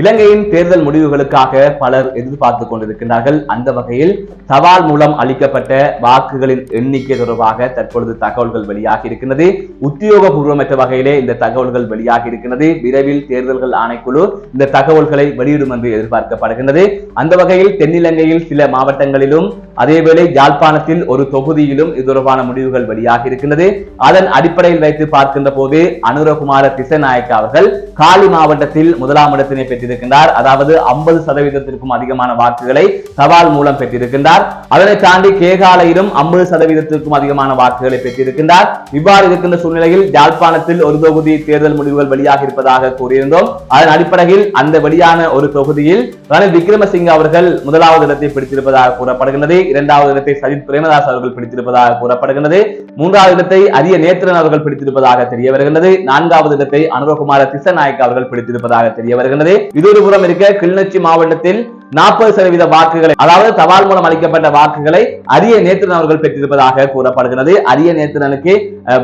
இலங்கையின் தேர்தல் முடிவுகளுக்காக பலர் எதிர்பார்த்து கொண்டிருக்கின்றார்கள். அந்த வகையில் தபால் மூலம் அளிக்கப்பட்ட வாக்குகளின் எண்ணிக்கை தொடர்பாக தற்பொழுது தகவல்கள் வெளியாகி இருக்கின்றது. உத்தியோகபூர்வமற்ற வகையிலே இந்த தகவல்கள் வெளியாகி இருக்கின்றது. விரைவில் தேர்தல்கள் ஆணைக்குழு இந்த தகவல்களை வெளியிடும் என்று எதிர்பார்க்கப்படுகின்றது. அந்த வகையில் தென்னிலங்கையில் சில மாவட்டங்களிலும் அதேவேளை யாழ்ப்பாணத்தில் ஒரு தொகுதியிலும் இது தொடர்பான முடிவுகள் வெளியாகி இருக்கின்றது. அதன் அடிப்படையில் வைத்து பார்க்கின்ற போது அனுரகுமார திசநாயக்க அவர்கள் காலி மாவட்டத்தில் முதலாம் இடத்தினை பெற்றிருக்கின்றார். அதாவது ஐம்பது சதவீதத்திற்கும் அதிகமான வாக்குகளை தபால் மூலம் பெற்றிருக்கின்றார். அதனை தாண்டி கேகாலையிலும் ஐம்பது சதவீதத்திற்கும் அதிகமான வாக்குகளை பெற்றிருக்கின்றார். இவ்வாறு இருக்கின்ற சூழ்நிலையில் யாழ்ப்பாணத்தில் ஒரு தொகுதி தேர்தல் முடிவுகள் வெளியாக இருப்பதாக கூறியிருந்தோம். அதன் அடிப்படையில் அந்த வெளியான ஒரு தொகுதியில் ரணில் விக்ரமசிங்க அவர்கள் முதலாவது இடத்தை பிடித்திருப்பதாக கூறப்படுகின்றது. இரண்டாவது இடத்தை சஜித் பிரேமதாஸ் அவர்கள் பிடித்திருப்பதாக கூறப்படுகின்றது. மூன்றாவது இடத்தை அரிய நேத்திரன் அவர்கள் பிடித்திருப்பதாக தெரிய வருகின்றது. நான்காவது இடத்தை அனுரகுமார திசநாயக் அவர்கள் பிடித்திருப்பதாக தெரிய வருகின்றது. இது ஒரு புறம் இருக்க கிளிநொச்சி மாவட்டத்தில் நாற்பது சதவீத வாக்குகளை அதாவது தபால் மூலம் அளிக்கப்பட்ட வாக்குகளை அரிய நேத்திரன் அவர்கள் பெற்றிருப்பதாக கூறப்படுகிறது. அரிய நேத்திரனுக்கு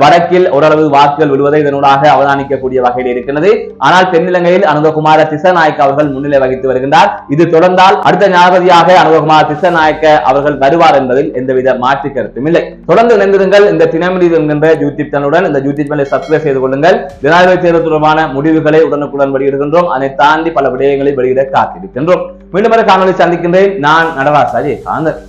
வடக்கில் ஓரளவு வாக்குகள் விழுவதை இதனூடாக அவதானிக்கக்கூடிய வகையில் இருக்கிறது ஆனால் தென்னிலங்கையில் அனுதகுமார திசநாயக்க அவர்கள் முன்னிலை வகித்து வருகின்றார். இது தொடர்ந்தால் அடுத்த ஞாபதியாக அனுதகுமார திசநாயக்க அவர்கள் வருவார் என்பதில் எந்தவித மாற்று கருத்தும் இல்லை. தொடர்ந்து இணைந்திருங்கள். இந்த தினமணி என்கின்ற யூடியூப் சேனலுடன் இந்த யூடியூப் சேனலை சப்ஸ்கிரைப் செய்து கொள்ளுங்கள். ஜனாதிபதி தேர்தல் தொடர்பான முடிவுகளை உடனுக்குடன் வெளியிடுகின்றோம். அதை தாண்டி பல விடயங்களை வெளியிட காத்திருக்கின்றோம். மீண்டும் ஒரு காணொலி சந்திக்கின்றேன். நான் நடராஜ் காந்தர்